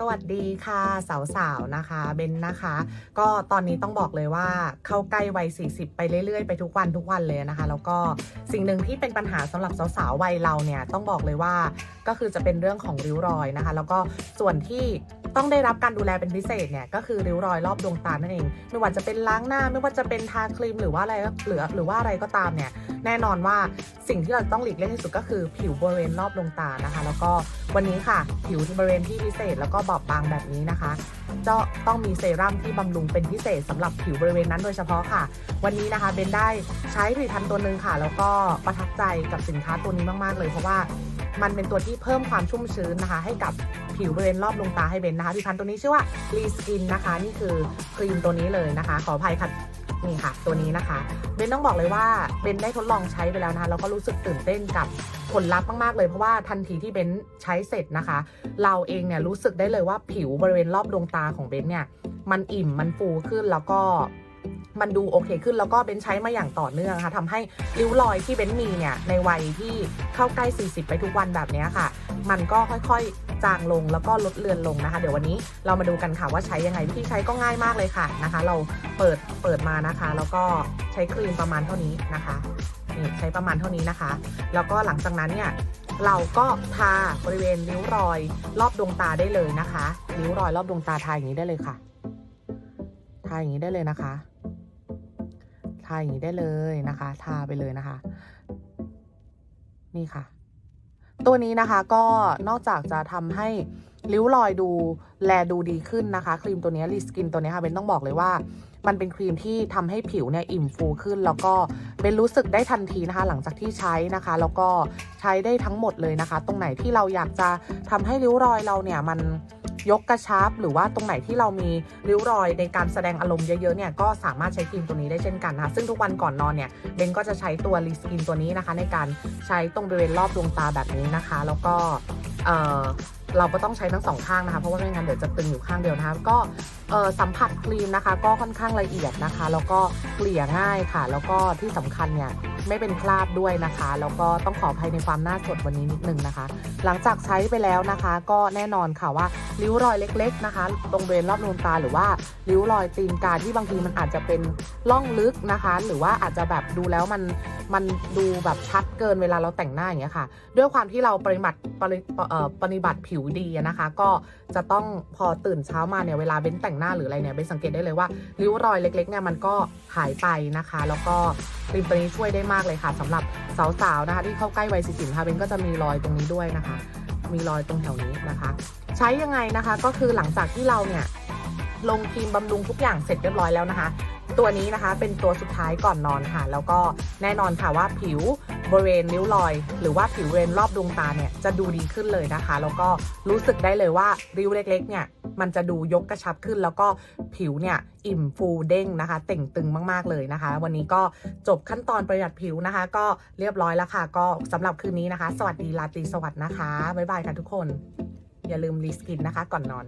สวัสดีค่ะสาวๆนะคะเบนนะคะ ก็ตอนนี้ต้องบอกเลยว่าเข้าใกล้วัย 40 ไปเรื่อยๆ ไปทุกวันทุกวันเลยนะคะ แล้วก็สิ่งหนึ่งที่เป็นปัญหาสำหรับสาวๆวัยเราเนี่ยต้องบอกเลยว่า ก็คือจะเป็นเรื่องของริ้วรอยนะคะ แล้วก็ส่วนที่ต้องได้รับการดูแลเป็นพิเศษเนี่ยก็คือริ้วรอยรอบดวงตานั่นเอง ไม่ว่าจะเป็นล้างหน้า ไม่ว่าจะเป็นทาครีมหรือว่าอะไรหรือหรือว่าอะไรก็ตามเนี่ยแน่นอนว่าสิ่งที่เราต้องหลีกเลี่ยงที่สุดก็คือผิวบริเวณรอบดวงตานะคะ แล้วก็วันนี้ค่ะ ผิวบริเวณที่พิเศษแล้วก็บอบบางแบบนี้นะคะ จะต้องมีเซรั่มที่บำรุงเป็นพิเศษสำหรับผิวบริเวณนั้นโดยเฉพาะค่ะ วันนี้นะคะเบนได้ใช้ผลิตภัณฑ์ตัวหนึ่งค่ะ แล้วก็ประทับใจกับสินค้าตัวนี้มากๆ เลยเพราะว่ามันเป็นตัวที่เพิ่มความชุ่มชื้นนะคะ ให้กับผิวบริเวณรอบดวงตาให้เบนนะคะผลิตภัณฑ์ตัวนี้ชื่อว่า r e Skin นะคะ นี่คือครีมตัวนี้เลยนะคะ ขออภัยค่ะ นี่ค่ะ ตัวนี้นะคะเบนต้องบอกเลยว่าเบนได้ทดลองใช้ไปแล้วนะคะแล้วก็รู้สึกตื่นเต้นกับผลลัพธ์มากๆเลยเพราะว่าทันทีที่เบนใช้เสร็จนะคะ เราเองเนี่ยรู้สึกได้เลยว่าผิวบริเวณรอบดวงตาของเบนเนี่ยมันอิ่มมันฟูขึ้นแล้วก็มันดูโอเคขึ้นแล้วก็เบนใช้มาอย่างต่อเนื่องค่ะทำให้ริ้วรอยที่เบนมีเนี่ยในวัยที่เข้าใกล้ 40 ไปทุกวันแบบนี้ค่ะ มันก็ค่อยๆ จางลงแล้วก็ลดเลือนลงนะคะ เดี๋ยววันนี้เรามาดูกันค่ะว่าใช้ยังไงวิธีใช้ก็ง่ายมากเลยค่ะนะคะ เราเปิดเปิดมานะคะ แล้วก็ใช้ครีมประมาณเท่านี้นะคะนี่ใช้ประมาณเท่านี้นะคะ แล้วก็หลังจากนั้นเนี่ยเราก็ทาบริเวณริ้วรอยรอบดวงตาได้เลยนะคะ ริ้วรอยรอบดวงตาทาอย่างนี้ได้เลยค่ะ ทาอย่างนี้ได้เลยนะคะ ทาอย่างนี้ได้เลยนะคะ ทาไปเลยนะคะ นี่ค่ะ ตัวนี้นะคะก็นอกจากจะทำให้ริ้วรอยดูแลดูดีขึ้นนะคะ ครีมตัวนี้รีสกินตัวนี้ค่ะเบนต้องบอกเลยว่า มันเป็นครีมที่ทำให้ผิวเนี่ยอิ่มฟูขึ้น แล้วก็เบนรู้สึกได้ทันทีนะคะ หลังจากที่ใช้นะคะ แล้วก็ใช้ได้ทั้งหมดเลยนะคะ ตรงไหนที่เราอยากจะทำให้ริ้วรอยเราเนี่ยมัน ยกกระชับ หรือว่าตรงไหนที่เรามีริ้วรอยในการแสดงอารมณ์เยอะๆเนี่ยก็สามารถใช้ครีมตัวนี้ได้เช่นกันนะคะซึ่งทุกวันก่อนนอนเนี่ยเบนก็จะใช้ตัวรีสกินตัวนี้นะคะ ในการใช้ตรงบริเวณรอบดวงตาแบบนี้นะคะ แล้วก็เอ่อเราก็ต้องใช้ทั้งสองข้างนะคะ เพราะว่าไม่งั้นเดี๋ยวจะตึงอยู่ข้างเดียวนะคะ ก็สัมผัสครีมนะคะ ก็ค่อนข้างละเอียดนะคะ แล้วก็เกลี่ยง่ายค่ะ แล้วก็ที่สำคัญเนี่ย ไม่เป็นคราบด้วยนะคะ แล้วก็ต้องขออภัยในความหน้าสดวันนี้นิดนึงนะคะ หลังจากใช้ไปแล้วนะคะ ก็แน่นอนค่ะว่าริ้วรอยเล็ก ๆนะคะ ตรงบริเวณรอบดวงตาหรือว่าริ้วรอยตีนกาที่บางทีมันอาจจะเป็นล่องลึกนะคะ หรือว่าอาจจะแบบดูแล้วมันมันดูแบบชัดเกินเวลาเราแต่งหน้าอย่างเงี้ยค่ะ ด้วยความที่เราปฏิบัติปริปฏิบัติผิวดีนะคะ ก็จะต้องพอตื่นเช้ามาเนี่ยเวลาเบ้นแต่งหน้าหรืออะไรเนี่ยเบ้นสังเกตได้เลยว่าริ้วรอยเล็กๆเนี่ยมันก็หายไปนะคะ แล้วก็ครีมตัวนี้ช่วยได้มากเลยค่ะสำหรับสาวๆนะคะที่เข้าใกล้วัย40ค่ะเบ้นก็จะมีรอยตรงนี้ด้วยนะคะ มีรอยตรงแถวนี้นะคะ ใช้ยังไงนะคะก็คือหลังจากที่เราเนี่ยลงครีมบำรุงทุกอย่างเสร็จเรียบร้อยแล้วนะคะ ตัวนี้นะคะเป็นตัวสุดท้ายก่อนนอนค่ะ แล้วก็แน่นอนค่ะว่าผิว บริเวณนิ้วรอย หรือว่าผิวบริเวณรอบดวงตาเนี่ยจะดูดีขึ้นเลยนะคะ แล้วก็รู้สึกได้เลยว่าริ้วเล็กๆ เนี่ยมันจะดูยกกระชับขึ้น แล้วก็ผิวเนี่ยอิ่มฟูเด้งนะคะ เต่งตึงมากๆเลยนะคะ วันนี้ก็จบขั้นตอนประหยัดผิวนะคะ ก็เรียบร้อยแล้วค่ะ ก็สำหรับคืนนี้นะคะ สวัสดีราตรีสวัสดิ์นะคะบ๊ายบายค่ะทุกคน อย่าลืมรีสกินนะคะ ก่อนนอน